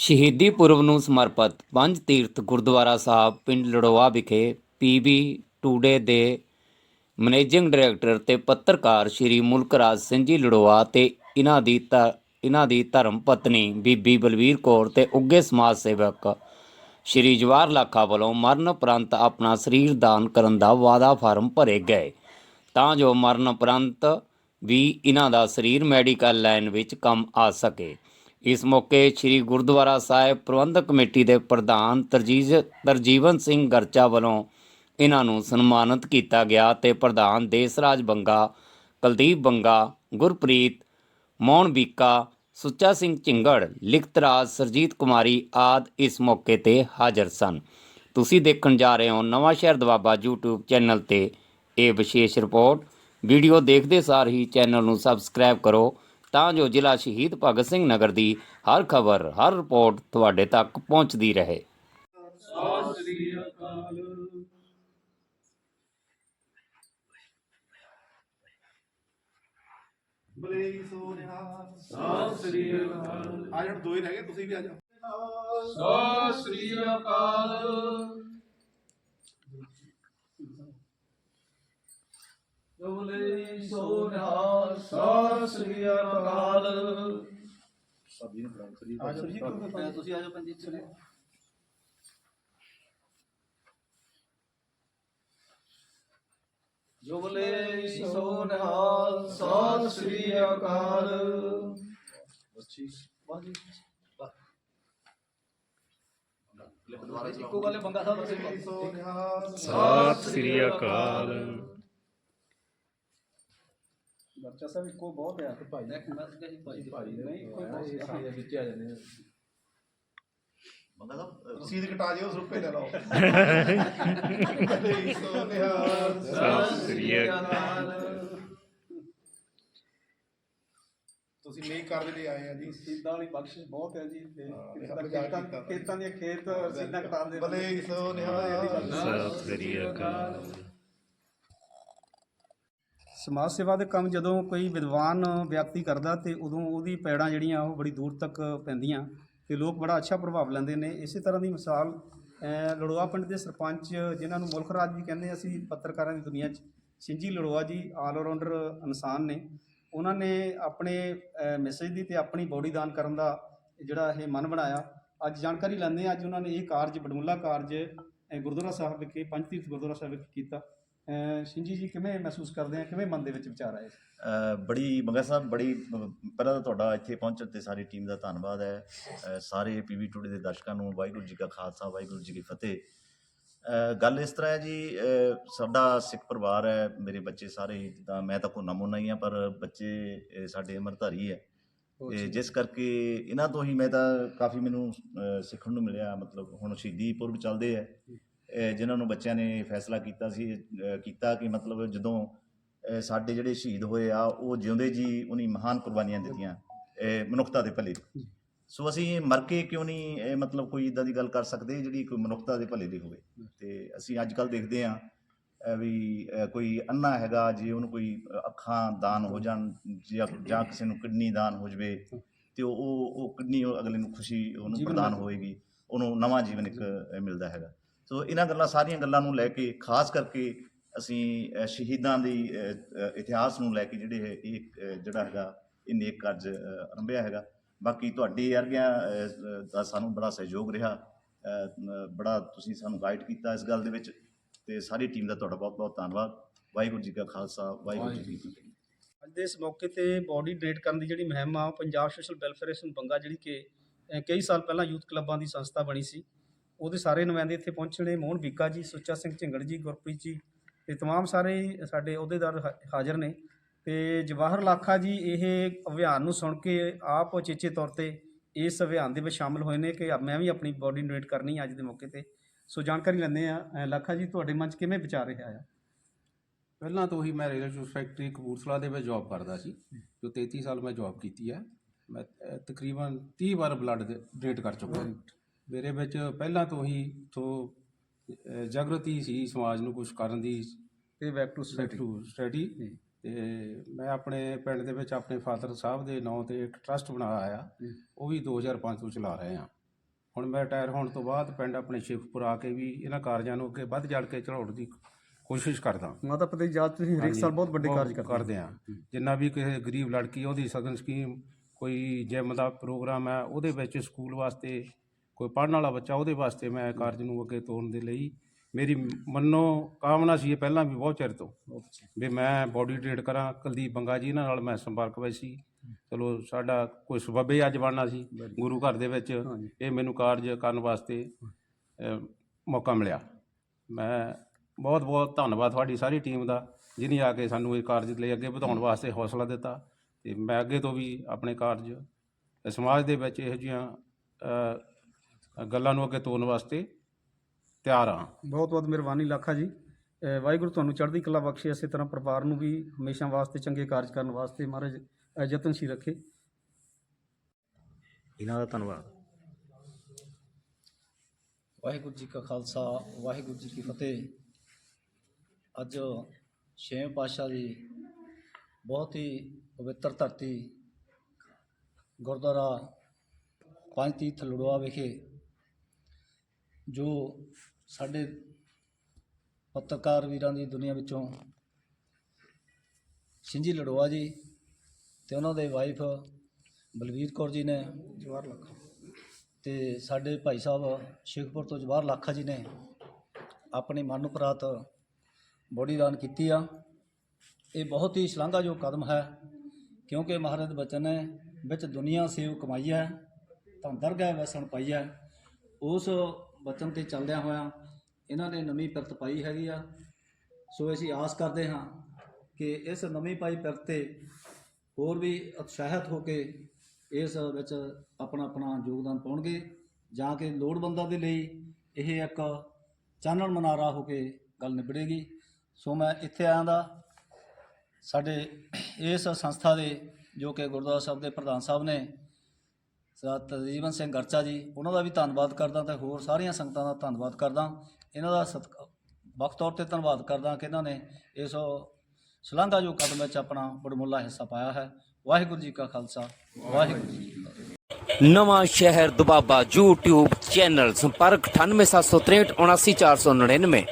ਸ਼ਹੀਦੀ ਪੁਰਬ ਨੂੰ ਸਮਰਪਿਤ ਪੰਜ ਤੀਰਥ ਗੁਰਦੁਆਰਾ ਸਾਹਿਬ ਪਿੰਡ ਲੜੋਆ ਵਿਖੇ ਪੀਬੀ ਟੂਡੇ ਦੇ ਮੈਨੇਜਿੰਗ ਡਾਇਰੈਕਟਰ ਤੇ ਪੱਤਰਕਾਰ ਸ਼੍ਰੀ ਮੁਲਕਰਾਜ ਸਿੰਘ ਜੀ ਲੜੋਆ ਤੇ ਇਹਨਾਂ ਦੀ ਧ- ਇਹਨਾਂ ਦੀ ਧਰਮ ਪਤਨੀ ਬੀਬੀ ਬਲਵੀਰ ਕੌਰ ਤੇ ਉੱਗੇ ਸਮਾਜ ਸੇਵਕ ਸ਼੍ਰੀ ਜਵਾਹਰ ਲਾਖਾ ਵੱਲੋਂ ਮਰਨ ਉਪਰੰਤ ਆਪਣਾ ਸਰੀਰ ਦਾਨ ਕਰਨ ਦਾ ਵਾਅਦਾ ਫਾਰਮ ਭਰੇ ਗਏ। ਤਾਂ ਜੋ ਮਰਨ ਉਪਰੰਤ ਵੀ ਇਹਨਾਂ ਦਾ ਸਰੀਰ ਮੈਡੀਕਲ ਲਾਈਨ ਵਿੱਚ ਕੰਮ ਆ ਸਕੇ। ਇਸ ਮੌਕੇ ਸ੍ਰੀ ਗੁਰਦੁਆਰਾ ਸਾਹਿਬ ਪ੍ਰਬੰਧਕ ਕਮੇਟੀ ਦੇ ਪ੍ਰਧਾਨ ਤਰਜੀਜ ਤਰਜੀਵਨ ਸਿੰਘ ਗਰਚਾ ਵੱਲੋਂ ਇਹਨਾਂ ਨੂੰ ਸਨਮਾਨਿਤ ਕੀਤਾ ਗਿਆ ਤੇ ਪ੍ਰਧਾਨ ਦੇਸਰਾਜ ਬੰਗਾ, ਕੁਲਦੀਪ ਬੰਗਾ, ਗੁਰਪ੍ਰੀਤ ਮੌਣ ਬੀਕਾ, ਸੁੱਚਾ ਸਿੰਘ ਝਿੰਗੜ, ਲਿਖਤ ਰਾਜ ਸਰਜੀਤ ਕੁਮਾਰੀ ਆਦ ਇਸ ਮੌਕੇ ਤੇ ਹਾਜ਼ਰ ਸਨ। ਤੁਸੀਂ ਦੇਖਣ ਜਾ ਰਹੇ ਹੋ ਨਵਾਂ ਸ਼ਹਿਰ ਦਵਾਬਾ YouTube ਚੈਨਲ ਤੇ। ਇਹ ਵਿਸ਼ੇਸ਼ ਰਿਪੋਰਟ। ਵੀਡੀਓ ਦੇਖਦੇ ਸਾਰ ਹੀ ਚੈਨਲ ਨੂੰ ਸਬਸਕ੍ਰਾਈਬ ਕਰੋ ਤਾਂ ਜੋ ਜ਼ਿਲ੍ਹਾ ਸ਼ਹੀਦ ਭਗਤ ਸਿੰਘ ਨਗਰ ਦੀ ਹਰ ਖਬਰ ਹਰ ਰਿਪੋਰਟ ਤੁਹਾਡੇ ਤੱਕ ਪਹੁੰਚਦੀ ਰਹੇ। ਸਤਿ ਸ੍ਰੀ ਅਕਾਲ। ਬਲੇ ਸੋਨਿਆ ਸਤਿ ਸ੍ਰੀ ਅਕਾਲ ਆ ਜਾਣ ਦੋ ਹੀ ਰਹਿ ਗਏ ਤੁਸੀਂ ਵੀ ਆ ਜਾਓ। ਸਤਿ ਸ੍ਰੀ ਅਕਾਲ। ਜੋਲੇ ਸੋਨਾ ਸਤਿ ਸ੍ਰੀ ਅਕਾਲ। ਆ ਜਾਓ ਜੀ ਤੁਸੀਂ ਆ ਜਾਓ ਪੰਜੀਤ ਚਲੇ ਜੋਲੇ ਸੋਨਾ ਸਤਿ ਸ੍ਰੀ ਅਕਾਲ। ਇੱਕੋ ਗੱਲ ਬੰਗਾ ਸਾਹਿਬ ਬਸੇ ਸੋਨਿਆ ਸਤਿ ਸ੍ਰੀ ਅਕਾਲ। ਬੱਚਾ ਸਾਹਿਬ ਇੱਕੋ ਬਹੁਤ ਆ। ਭਾਈ। ਭਾਈ ਨਹੀਂ ਕੋਈ ਸਾਰੇ ਵਿੱਚ ਆ ਜਾਂਦੇ ਬੰਦਾ ਸਾਹਿਬ ਰਸੀਦ ਕਟਾ ਜਿਓ ਰੁਪਏ ਲੈ ਲਓ। ਬਲੇ ਸੋਨਿਆ ਸਤਿ ਸ੍ਰੀ ਅਕਾਲ। ਤੁਸੀਂ ਨਹੀਂ ਕਰਦੇ ਲਈ ਆਏ ਆ ਜੀ। ਸਿੱਧਾਂ ਵਾਲੀ ਬਖਸ਼ਿਸ਼ ਬਹੁਤ ਹੈ ਜੀ ਤੇ ਹਾਂ, ਖੇਤਾਂ ਕੀਤਾ ਖੇਤਾਂ ਖੇਤਾਂ ਦੀਆਂ ਖੇਤ ਸਿੱਧਾਂ ਕਟਾਉਂਦੇ ਬਲੇ ਸੋਨਿਆ ਸਤਿ ਸ੍ਰੀ ਅਕਾਲ। ਸਮਾਜ ਸੇਵਾ ਦੇ ਕੰਮ ਜਦੋਂ ਕੋਈ ਵਿਦਵਾਨ ਵਿਅਕਤੀ ਕਰਦਾ ਤੇ ਉਦੋਂ ਉਹਦੀ ਪੈੜਾਂ ਜਿਹੜੀਆਂ ਉਹ ਬੜੀ ਦੂਰ ਤੱਕ ਪੈਂਦੀਆਂ ਤੇ ਲੋਕ ਬੜਾ ਅੱਛਾ ਪ੍ਰਭਾਵ ਲੈਂਦੇ ਨੇ। ਇਸੇ ਤਰ੍ਹਾਂ ਦੀ ਮਿਸਾਲ ਲੜੋਆ ਪਿੰਡ ਦੇ ਸਰਪੰਚ ਜਿਨ੍ਹਾਂ ਨੂੰ ਮੁਲਕ ਰਾਜ ਵੀ ਕਹਿੰਦੇ ਅਸੀਂ ਪੱਤਰਕਾਰਾਂ ਦੀ ਦੁਨੀਆ 'ਚ, ਸਿੰਜੀ ਲੜੋਆ ਜੀ ਆਲ ਰਾਊਂਡਰ ਇਨਸਾਨ ਨੇ। ਉਹਨਾਂ ਨੇ ਆਪਣੇ ਮੈਸੇਜ ਦੀ ਤੇ ਆਪਣੀ ਬੋਡੀ ਦਾਨ ਕਰਨ ਦਾ ਜਿਹੜਾ ਇਹ ਮਨ ਬਣਾਇਆ। ਅੱਜ ਜਾਣਕਾਰੀ ਲੈਂਦੇ ਹਾਂ, ਅੱਜ ਉਹਨਾਂ ਨੇ ਇਹ ਕਾਰਜ ਬਡਮੁੱਲਾ ਕਾਰਜ ਗੁਰਦੁਆਰਾ ਸਾਹਿਬ ਵਿਖੇ, ਪੰਜ ਤੀਰਥ ਗੁਰਦੁਆਰਾ ਸਾਹਿਬ ਵਿਖੇ ਕੀਤਾ। ਸਿੰਜੀ ਜੀ ਕਿਵੇਂ ਮਹਿਸੂਸ ਕਰਦੇ ਆ? ਕਿਵੇਂ ਮਨ ਦੇ ਵਿੱਚ ਵਿਚਾਰ ਆਏ? ਬੜੀ ਮੰਗਾ ਸਾਹਿਬ ਬੜੀ ਪਹਿਲਾਂ ਤਾਂ ਤੁਹਾਡਾ ਇੱਥੇ ਪਹੁੰਚਣ ਤੇ ਸਾਰੀ ਟੀਮ ਦਾ ਧੰਨਵਾਦ ਹੈ। ਸਾਰੇ ਪੀਵੀ ਟੂਡੇ ਦੇ ਦਰਸ਼ਕਾਂ ਨੂੰ ਵਾਹਿਗੁਰੂ ਜੀ ਕਾ ਖਾਲਸਾ ਵਾਹਿਗੁਰੂ ਜੀ ਕੀ ਫਤਿਹ। ਗੱਲ ਇਸ ਤਰ੍ਹਾਂ ਹੈ ਜੀ ਸਾਡਾ ਸਿੱਖ ਪਰਿਵਾਰ ਹੈ ਮੇਰੇ ਬੱਚੇ ਸਾਰੇ ਜਿੱਦਾਂ ਮੈਂ ਤਾਂ ਕੋ ਨਮੂਨਾ ਹੀ ਆ ਪਰ ਬੱਚੇ ਸਾਡੇ ਅਮਰਧਾਰੀ ਹੈ। ਤੇ ਜਿਸ ਕਰਕੇ ਇਹਨਾਂ ਤੋਂ ਹੀ ਮੈਂ ਤਾਂ ਕਾਫੀ ਮੈਨੂੰ ਸਿੱਖਣ ਨੂੰ ਮਿਲਿਆ ਮਤਲਬ ਹੁਣ ਸ਼ਹੀਦੀ ਪੁਰਬ ਚੱਲਦੇ ਅ, ਜਿਨ੍ਹਾਂ ਨੂੰ ਬੱਚਿਆਂ ਨੇ ਫੈਸਲਾ ਕੀਤਾ ਸੀ ਕੀਤਾ ਕਿ ਮਤਲਬ ਜਦੋਂ ਸਾਡੇ ਜਿਹੜੇ ਸ਼ਹੀਦ ਹੋਏ ਆ ਉਹ ਜਿਉਂਦੇ ਜੀ ਉਹਨੀ ਮਹਾਨ ਕੁਰਬਾਨੀਆਂ ਦਿੱਤੀਆਂ ਮਨੁੱਖਤਾ ਦੇ ਭਲੇ ਲਈ ਸੋ ਅਸੀਂ ਮਰ ਕੇ ਕਿਉਂ ਨਹੀਂ ਇਹ ਮਤਲਬ ਕੋਈ ਇਦਾਂ ਦੀ ਗੱਲ ਕਰ ਸਕਦੇ ਜਿਹੜੀ ਕੋਈ ਮਨੁੱਖਤਾ ਦੇ ਭਲੇ ਦੀ ਹੋਵੇ? ਤੇ ਅਸੀਂ ਅੱਜ ਕੱਲ ਦੇਖਦੇ ਆ ਵੀ ਕੋਈ ਅੰਨਾ ਹੈਗਾ ਜੇ ਉਹਨੂੰ ਕੋਈ ਅੱਖਾਂ ਦਾਨ ਹੋ ਜਾਣ ਜਾਂ ਕਿਸੇ ਨੂੰ ਕਿਡਨੀ ਦਾਨ ਹੋ ਜਵੇ ਤੇ ਉਹ ਉਹ ਕਿਡਨੀ ਉਹ ਅਗਲੇ ਨੂੰ ਖੁਸ਼ੀ ਉਹਨੂੰ ਪ੍ਰਦਾਨ। ਹੋਏਗੀ ਉਹਨੂੰ ਨਵਾਂ ਜੀਵਨ ਇੱਕ ਮਿਲਦਾ ਹੈਗਾ। ਸੋ ਇਹਨਾਂ ਗੱਲਾਂ ਸਾਰੀਆਂ ਗੱਲਾਂ ਨੂੰ ਲੈ ਕੇ ਖਾਸ ਕਰਕੇ ਅਸੀਂ ਸ਼ਹੀਦਾਂ ਦੀ ਇਤਿਹਾਸ ਨੂੰ ਲੈ ਕੇ ਜਿਹੜੇ ਇਹ ਜਿਹੜਾ ਹੈਗਾ ਇਹ ਨੇਕ ਕਾਰਜ ਆਰੰਭਿਆ ਹੈਗਾ। ਬਾਕੀ ਤੁਹਾਡੇ ਵਰਗਿਆਂ ਦਾ ਸਾਨੂੰ ਬੜਾ ਸਹਿਯੋਗ ਰਿਹਾ। ਬੜਾ ਤੁਸੀਂ ਸਾਨੂੰ ਗਾਈਡ ਕੀਤਾ ਇਸ ਗੱਲ ਦੇ ਵਿੱਚ। ਤੇ ਸਾਰੀ ਟੀਮ ਦਾ ਤੁਹਾਡਾ ਬਹੁਤ ਬਹੁਤ ਧੰਨਵਾਦ। ਵਾਹਿਗੁਰੂ ਜੀ ਕਾ ਖਾਲਸਾ ਵਾਹਿਗੁਰੂ ਜੀ ਕੀ ਫਤਿਹ। ਅੱਜ ਦੇ ਇਸ ਮੌਕੇ ਤੇ ਬਾਡੀ ਡੋਨੇਟ ਕਰਨ ਦੀ ਜਿਹੜੀ ਮੁਹਿੰਮ Punjab social welfare association Banga ਜਿਹੜੀ ਕਿ ਕਈ ਸਾਲ ਪਹਿਲਾਂ ਯੂਥ ਕਲੱਬਾਂ ਦੀ ਸੰਸਥਾ ਬਣੀ ਸੀ। ਉਹਦੇ ਸਾਰੇ ਨੁਮਾਇੰਦੇ ਇੱਥੇ ਪਹੁੰਚਣੇ ਮੋਹਨ ਬੀਕਾ ਜੀ, ਸੁੱਚਾ ਸਿੰਘ ਝਿੰਗੜ ਜੀ, ਗੁਰਪ੍ਰੀਤ ਜੀ ਤੇ ਤਮਾਮ ਸਾਰੇ ਸਾਡੇ ਅਹੁਦੇਦਾਰ ਹਾਜ਼ਰ ਨੇ ਤੇ ਜਵਾਹਰ ਲਾਖਾ ਜੀ, ਇਹ ਅਭਿਆਨ ਨੂੰ ਸੁਣ ਕੇ ਆਪ ਉਚੇਚੇ ਤੌਰ ਤੇ ਇਸ ਅਭਿਆਨ ਦੇ ਵਿੱਚ ਸ਼ਾਮਲ ਹੋਏ ਨੇ ਕਿ ਮੈਂ ਵੀ ਆਪਣੀ ਬੋਡੀ ਡੋਨੇਟ ਕਰਨੀ ਹੈ ਅੱਜ ਦੇ ਮੌਕੇ ਤੇ। ਸੋ ਜਾਣਕਾਰੀ ਲੈਂਦੇ ਆ ਲਾਖਾ ਜੀ, ਤੁਹਾਡੇ ਮਨ 'ਚ ਕਿਵੇਂ ਵਿਚਾਰ ਰਿਹਾ ਆ? ਪਹਿਲਾਂ ਤੋਂ ਹੀ ਮੈਂ ਰੇਲਵੇ ਸ਼ੂਜ਼ ਫੈਕਟਰੀ ਕਪੂਰਥਲਾ ਦੇ ਵਿੱਚ ਜੌਬ ਕਰਦਾ ਸੀ, ਜੋ 33 ਸਾਲ ਮੈਂ ਜੌਬ ਕੀਤੀ ਹੈ। ਮੈਂ ਤਕਰੀਬਨ 30 ਵਾਰ ਬਲੱਡ ਡੋਨੇਟ ਕਰ ਚੁੱਕਾ ਹਾਂ। ਮੇਰੇ ਵਿੱਚ ਪਹਿਲਾਂ ਤੋਂ ਹੀ ਤੋਂ ਜਾਗਰਤੀ ਸੀ ਸਮਾਜ ਨੂੰ ਕੁਝ ਕਰਨ ਦੀ ਤੇ back to society to study ਤੇ ਮੈਂ ਆਪਣੇ ਪਿੰਡ ਦੇ ਵਿੱਚ ਆਪਣੇ ਫਾਦਰ ਸਾਹਿਬ ਦੇ ਨਾਂ ਤੇ ਇੱਕ ਟਰਸਟ ਬਣਾਇਆ ਆ। ਉਹ ਵੀ 2005 ਤੋਂ ਚਲਾ ਰਹੇ ਹਾਂ ਹੁਣ ਮੈਂ ਰਿਟਾਇਰ ਹੋਣ ਤੋਂ ਬਾਅਦ ਪਿੰਡ ਆਪਣੇ ਸ਼ਿਫਪੁਰ ਆ ਕੇ ਵੀ ਇਹਨਾਂ ਕਾਰਜਾਂ ਨੂੰ ਅੱਗੇ ਵੱਧ ਚੜ ਕੇ ਚੜਾਉਣ ਦੀ ਕੋਸ਼ਿਸ਼ ਕਰਦਾ। ਮਾਤਾ ਪਿਤਾ ਦੀ ਯਾਦ ਤੁਸੀਂ ਹਰੇਕ ਸਾਲ ਬਹੁਤ ਵੱਡੇ ਕਾਰਜ ਕਰਦੇ ਕਰਦੇ ਆ। ਜਿੰਨਾ ਵੀ ਕਿਸੇ ਗਰੀਬ ਲੜਕੀ ਉਹਦੀ ਸਗਨ ਸਕੀਮ ਕੋਈ ਜਿਮ ਦਾ ਪ੍ਰੋਗਰਾਮ ਹੈ ਉਹਦੇ ਵਿੱਚ ਸਕੂਲ ਵਾਸਤੇ ਕੋਈ ਪੜ੍ਹਨ ਵਾਲਾ ਬੱਚਾ ਉਹਦੇ ਵਾਸਤੇ ਮੈਂ ਕਾਰਜ ਨੂੰ ਅੱਗੇ ਤੋਰਨ ਦੇ ਲਈ ਮੇਰੀ ਮੰਨੋ ਕਾਮਨਾ ਸੀ ਇਹ ਪਹਿਲਾਂ ਵੀ ਬਹੁਤ ਚਿਰ ਤੋਂ। ਵੀ ਮੈਂ ਬੋਡੀ ਟ੍ਰੇਡ ਕਰਾਂ। ਕੁਲਦੀਪ ਬੰਗਾ ਜੀ ਇਹਨਾਂ ਨਾਲ ਮੈਂ ਸੰਪਰਕ ਵਿੱਚ ਸੀ। ਚਲੋ ਸਾਡਾ ਕੋਈ ਸਬੱਬੇ ਅੱਜ ਬਣਨਾ ਸੀ ਗੁਰੂ ਘਰ ਦੇ ਵਿੱਚ। ਇਹ ਮੈਨੂੰ ਕਾਰਜ ਕਰਨ ਵਾਸਤੇ ਮੌਕਾ ਮਿਲਿਆ। ਮੈਂ ਬਹੁਤ ਬਹੁਤ ਧੰਨਵਾਦ ਤੁਹਾਡੀ ਸਾਰੀ ਟੀਮ ਦਾ ਜਿਨੀ ਆ ਕੇ ਸਾਨੂੰ ਇਹ ਕਾਰਜ ਲਈ ਅੱਗੇ ਵਧਾਉਣ ਵਾਸਤੇ ਹੌਸਲਾ ਦਿੱਤਾ। ਤੇ ਮੈਂ ਅੱਗੇ ਤੋਂ ਵੀ ਆਪਣੇ ਕਾਰਜ ਸਮਾਜ ਦੇ ਵਿੱਚ ਇਹੋ ਜਿਹੀਆਂ ਗੱਲਾਂ ਨੂੰ ਅੱਗੇ ਤੋਰਨ ਵਾਸਤੇ ਤਿਆਰ ਹਾਂ। ਬਹੁਤ ਬਹੁਤ ਮਿਹਰਬਾਨੀ ਲੱਖਾ ਜੀ। ਵਾਹਿਗੁਰੂ ਤੁਹਾਨੂੰ ਚੜ੍ਹਦੀ ਕਲਾ ਬਖਸ਼ੇ ਇਸੇ ਤਰ੍ਹਾਂ ਪਰਿਵਾਰ ਨੂੰ ਵੀ ਹਮੇਸ਼ਾ ਵਾਸਤੇ ਚੰਗੇ ਕਾਰਜ ਕਰਨ ਵਾਸਤੇ ਮਹਾਰਾਜ ਯਤਨਸ਼ੀਲ ਰੱਖੇ। ਇਹਨਾਂ ਦਾ ਧੰਨਵਾਦ। ਵਾਹਿਗੁਰੂ ਜੀ ਕਾ ਖਾਲਸਾ ਵਾਹਿਗੁਰੂ ਜੀ ਕੀ ਫਤਿਹ। ਅੱਜ ਛੇਵੇਂ ਪਾਤਸ਼ਾਹ ਦੀ ਬਹੁਤ ਹੀ ਪਵਿੱਤਰ ਧਰਤੀ ਗੁਰਦੁਆਰਾ ਪੰਜ ਤੀਰਥ ਲੜਵਾ ਵਿਖੇ ਜੋ ਸਾਡੇ ਪੱਤਰਕਾਰ ਵੀਰਾਂ ਦੀ ਦੁਨੀਆ ਵਿੱਚੋਂ ਸਿੰਜੀ ਲੜਵਾ ਜੀ ਤੇ ਉਹਨਾਂ ਦੇ ਵਾਈਫ ਬਲਵੀਰ ਕੌਰ ਜੀ ਨੇ ਜਵਾਹਰ ਲੱਖਾ ਤੇ ਸਾਡੇ ਭਾਈ ਸਾਹਿਬ ਸ਼ੇਖਪੁਰ ਤੋਂ ਜਵਾਹਰ ਲਾਖਾ ਜੀ ਨੇ ਆਪਣੀ ਮਨ ਉਪਰਾਤ ਬੋਡੀ ਦਾਨ ਕੀਤੀ ਆ। ਇਹ ਬਹੁਤ ਹੀ ਸ਼ਲਾਘਾਯੋਗ ਕਦਮ ਹੈ ਕਿਉਂਕਿ ਮਹਾਰਾਜ ਬਚਨ ਹੈ ਵਿੱਚ ਦੁਨੀਆ ਸੇਵ ਕਮਾਈ ਹੈ ਤਾਂ ਦਰਗਾਹ ਵਸਣ ਪਾਈ ਹੈ। ਉਸ ਬਚਨ ਤੇ ਚੱਲਦਿਆਂ ਹੋਇਆਂ ਇਹਨਾਂ ਨੇ ਨਵੀਂ ਪਿਰਤ ਪਾਈ ਹੈਗੀ ਆ। ਸੋ ਅਸੀਂ ਆਸ ਕਰਦੇ ਹਾਂ ਕਿ ਇਸ ਨਵੀਂ ਪਾਈ ਪਿਰਤ ਤੇ ਹੋਰ ਵੀ ਉਤਸ਼ਾਹਿਤ ਹੋ ਕੇ ਇਸ ਵਿੱਚ ਆਪਣਾ ਆਪਣਾ ਯੋਗਦਾਨ ਪਾਉਣਗੇ, ਜਾਂ ਕਿ ਲੋੜਵੰਦਾਂ ਦੇ ਲਈ ਇਹ ਇੱਕ ਚਾਨਣ ਮਨਾਰਾ ਹੋ ਕੇ ਗੱਲ ਨਿਬੜੇਗੀ। ਸੋ ਮੈਂ ਇੱਥੇ ਆਇਆ ਦਾ ਸਾਡੇ ਇਸ ਸੰਸਥਾ ਦੇ ਜੋ ਕਿ ਗੁਰਦੁਆਰਾ ਸਾਹਿਬ ਦੇ ਪ੍ਰਧਾਨ ਸਾਹਿਬ ਨੇ ਸਰਦਾਰ ਤਜੀਵਨ ਸਿੰਘ ਗਰਚਾ ਜੀ, ਉਹਨਾਂ ਦਾ ਵੀ ਧੰਨਵਾਦ ਕਰਦਾ ਤੇ ਹੋਰ ਸਾਰੀਆਂ ਸੰਗਤਾਂ ਦਾ ਧੰਨਵਾਦ ਕਰਦਾ। ਇਹਨਾਂ ਦਾ ਸਤਿ ਵਕਤ ਤੌਰ ਤੇ ਧੰਨਵਾਦ ਕਰਦਾ ਕਿ ਇਹਨਾਂ ਨੇ ਇਸ ਸ਼ਲਾਘਾਯੋਗ ਕਦਮ ਵਿੱਚ ਆਪਣਾ ਬੜਮੁੱਲਾ ਹਿੱਸਾ ਪਾਇਆ ਹੈ। ਵਾਹਿਗੁਰੂ ਜੀ ਕਾ ਖਾਲਸਾ, ਵਾਹਿਗੁਰੂ ਜੀ ਕੀ ਫਤਿਹ। ਨਵਾਂ ਸ਼ਹਿਰ ਦੁਬਾਬਾ YouTube ਚੈਨਲ ਸੰਪਰਕ 98763 79499